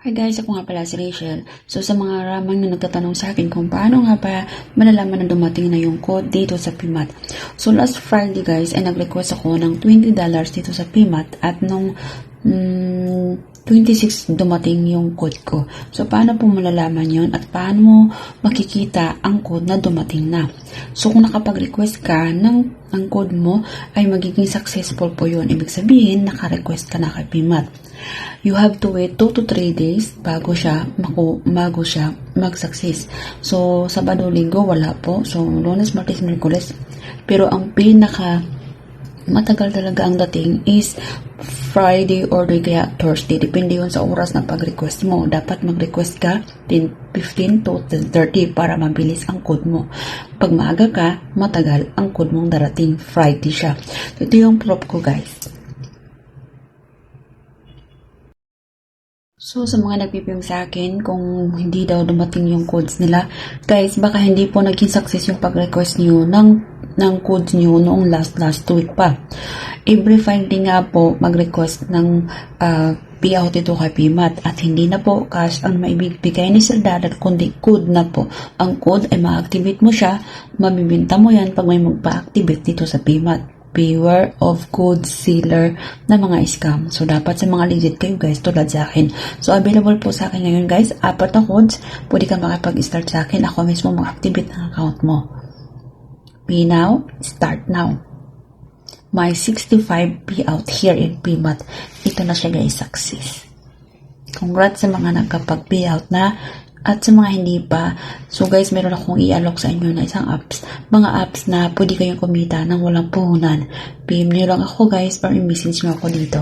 Hi guys, ako nga pala si Rachel. So sa mga ramang na nagtatanong sa akin kung paano nga ba malalaman na dumating na yung code dito sa PMAT. So last Friday guys ay nag-request ako ng $20 dito sa PMAT at nung mm, 26 dumating yung code ko. So paano po malalaman yon at paano mo makikita ang code na dumating na. So kung nakapag-request ka ng ang code mo ay magiging successful po yun. Ibig sabihin, naka-request ka na kay PMAT. You have to wait 2 to 3 days bago siya maku, bago siya mag-success. So, Sabado, Linggo, wala po. So, Lunes, Martes, Merkules. Pero ang pinaka matagal talaga ang dating is Friday or di kaya Thursday. Depende yun sa oras ng pag-request mo. Dapat mag-request ka 10, 15 to 30 para mabilis ang code mo. Pag maaga ka, matagal ang code mong darating. Friday siya. Ito yung prop ko guys. So, sa mga nagpipim sa akin, kung hindi daw dumating yung codes nila, guys, baka hindi po naging success yung pag-request niyo ng, ng codes niyo noong last last week pa. Every Friday nga po, mag-request ng uh, payout ito kay PMAT at hindi na po cash ang maibibigay ni Sir Dadat kundi code na po. Ang code ay ma-activate mo siya, mabibinta mo yan pag may magpa-activate dito sa PMAT beware of code sealer na mga scam. So, dapat sa mga legit kayo guys, tulad sa akin. So, available po sa akin ngayon guys, apat na codes. Pwede ka makipag-start sa akin. Ako mismo mag-activate ng account mo. Pay now, start now. My 65 payout here in PMAT. Ito na siya guys, success. Congrats sa mga nagkapag-payout na at sa mga hindi pa, so guys, meron akong i-alok sa inyo na isang apps. Mga apps na pwede kayong kumita ng walang puhunan. PM nyo lang ako guys or i-message nyo ako dito.